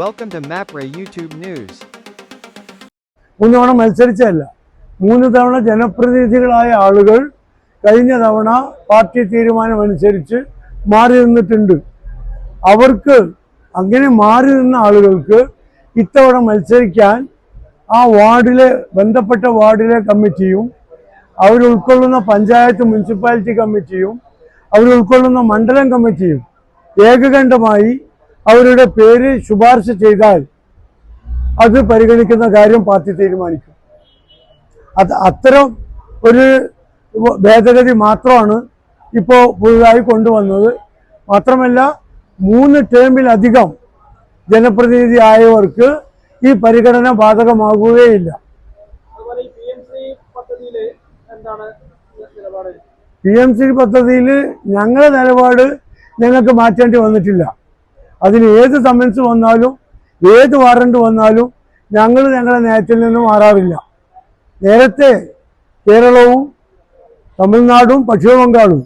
Welcome to MAPRA YouTube news മൂന്ന് തവണ മത്സരിച്ചതല്ല. മൂന്ന് തവണ ജനപ്രതിനിധികളായ ആളുകൾ കഴിഞ്ഞ തവണ പാർട്ടി തീരുമാനമനുസരിച്ച് മാറി നിന്നിട്ടുണ്ട്. അവർക്ക് അങ്ങനെ മാറി നിന്ന ആളുകൾക്ക് ഇത്തവണ മത്സരിക്കാൻ ആ വാർഡിലെ ബന്ധപ്പെട്ട വാർഡിലെ കമ്മിറ്റിയും അവരുൾക്കൊള്ളുന്ന പഞ്ചായത്ത് മുനിസിപ്പാലിറ്റി കമ്മിറ്റിയും അവരുൾക്കൊള്ളുന്ന മണ്ഡലം കമ്മിറ്റിയും ഏകകണ്ഠമായി അവരുടെ പേര് ശുപാർശ ചെയ്താൽ അത് പരിഗണിക്കുന്ന കാര്യം പാർട്ടി തീരുമാനിക്കും. അത് അത്തരം ഒരു ഭേദഗതി മാത്രമാണ് ഇപ്പോൾ പുതുതായി കൊണ്ടുവന്നത്. മാത്രമല്ല മൂന്ന് ടേമിലധികം ജനപ്രതിനിധി ആയവർക്ക് ഈ പരിഗണന ബാധകമാകുകയില്ല. പി എം സി പദ്ധതിയിൽ ഞങ്ങളുടെ നിലപാട് ഞങ്ങൾക്ക് മാറ്റേണ്ടി വന്നിട്ടില്ല. അതിന് ഏത് സമൻസ് വന്നാലും ഏത് വാറണ്ട് വന്നാലും ഞങ്ങൾ ഞങ്ങളുടെ നേരത്തിൽ നിന്ന് മാറാറില്ല. നേരത്തെ കേരളവും തമിഴ്നാടും പശ്ചിമ ബംഗാളും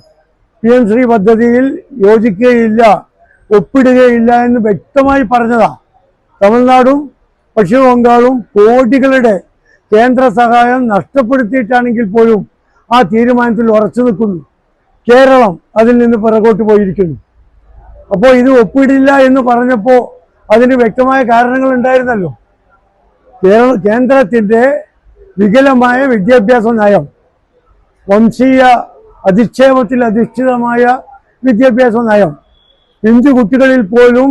പി എം ശ്രീ പദ്ധതിയിൽ യോജിക്കുകയില്ല ഒപ്പിടുകയില്ല എന്ന് വ്യക്തമായി പറഞ്ഞതാ. തമിഴ്നാടും പശ്ചിമ ബംഗാളും കോടികളുടെ കേന്ദ്ര സഹായം നഷ്ടപ്പെടുത്തിയിട്ടാണെങ്കിൽ പോലും ആ തീരുമാനത്തിൽ ഉറച്ചു നിൽക്കുന്നു. കേരളം അതിൽ നിന്ന് പിറകോട്ട് പോയിരിക്കുന്നു. അപ്പോൾ ഇത് ഒപ്പിടില്ല എന്ന് പറഞ്ഞപ്പോൾ അതിന് വ്യക്തമായ കാരണങ്ങൾ ഉണ്ടായിരുന്നല്ലോ. കേരള കേന്ദ്രത്തിന്റെ വികലമായ വിദ്യാഭ്യാസ നയം വംശീയ അധിക്ഷേപത്തിൽ അധിഷ്ഠിതമായ വിദ്യാഭ്യാസ നയം ഹിന്ദു കുട്ടികളിൽ പോലും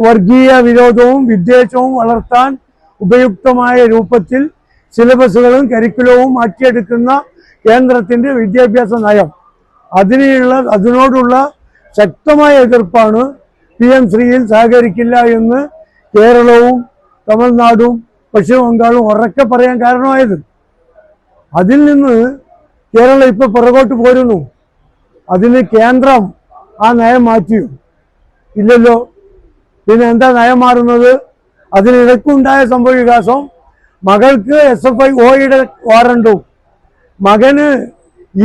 വർഗീയ വിരോധവും വിദ്വേഷവും വളർത്താൻ ഉപയുക്തമായ രൂപത്തിൽ സിലബസുകളും കരിക്കുലവും മാറ്റിയെടുക്കുന്ന കേന്ദ്രത്തിന്റെ വിദ്യാഭ്യാസ നയം. അതിനുള്ള അതിനോടുള്ള ശക്തമായ എതിർപ്പാണ് പി എം ശ്രീയിൽ സഹകരിക്കില്ല എന്ന് കേരളവും തമിഴ്നാടും പശ്ചിമ ബംഗാളും ഉറക്കെ പറയാൻ കാരണമായത്. അതിൽ നിന്ന് കേരളം ഇപ്പൊ പുറകോട്ട് പോരുന്നു. അതിന് കേന്ദ്രം ആ നയം മാറ്റിയോ ഇല്ലല്ലോ. പിന്നെ എന്താ നയം മാറുന്നത്? അതിനിടയ്ക്കുണ്ടായ സംഭവ വികാസം. മകൾക്ക് എസ് എഫ് ഐ ഒയുടെ വാറണ്ടും മകന്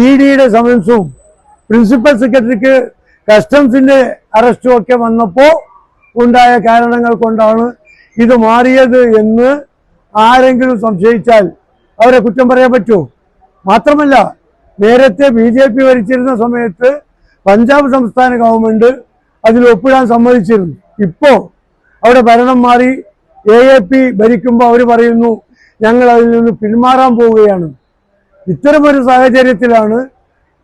ഇ ഡിയുടെ സമൻസും പ്രിൻസിപ്പൽ സെക്രട്ടറിക്ക് കസ്റ്റംസിന്റെ അറസ്റ്റും ഒക്കെ വന്നപ്പോൾ ഉണ്ടായ കാരണങ്ങൾ കൊണ്ടാണ് ഇത് മാറിയത് എന്ന് ആരെങ്കിലും സംശയിച്ചാൽ അവരെ കുറ്റം പറയാൻ പറ്റൂ. മാത്രമല്ല നേരത്തെ ബി ജെ പി ഭരിച്ചിരുന്ന സമയത്ത് പഞ്ചാബ് സംസ്ഥാന ഗവൺമെന്റ് അതിൽ ഒപ്പിടാൻ സമ്മതിച്ചിരുന്നു. ഇപ്പോ അവിടെ ഭരണം മാറി എ എ പി ഭരിക്കുമ്പോൾ അവർ പറയുന്നു ഞങ്ങൾ അതിൽ നിന്ന് പിന്മാറാൻ പോവുകയാണ്. ഇത്തരമൊരു സാഹചര്യത്തിലാണ്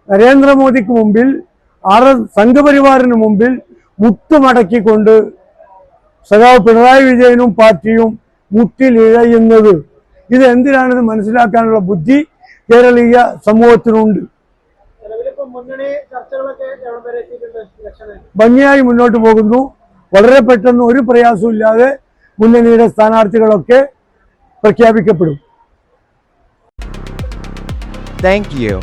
നരേന്ദ്രമോദിക്ക് മുമ്പിൽ ആർ എസ് സംഘപരിവാറിന് മുമ്പിൽ മുട്ടുമടക്കിക്കൊണ്ട് സഖാവ് പിണറായി വിജയനും പാർട്ടിയും മുട്ടിലിഴയുന്നത് ഇത് എന്തിനാണെന്ന് മനസ്സിലാക്കാനുള്ള ബുദ്ധി കേരളീയ സമൂഹത്തിനുണ്ട്. ഭംഗിയായി മുന്നോട്ട് പോകുന്നു. വളരെ പെട്ടെന്ന് ഒരു പ്രയാസവും ഇല്ലാതെ മുന്നണിയുടെ സ്ഥാനാർത്ഥികളൊക്കെ പ്രഖ്യാപിക്കപ്പെടും. Thank you.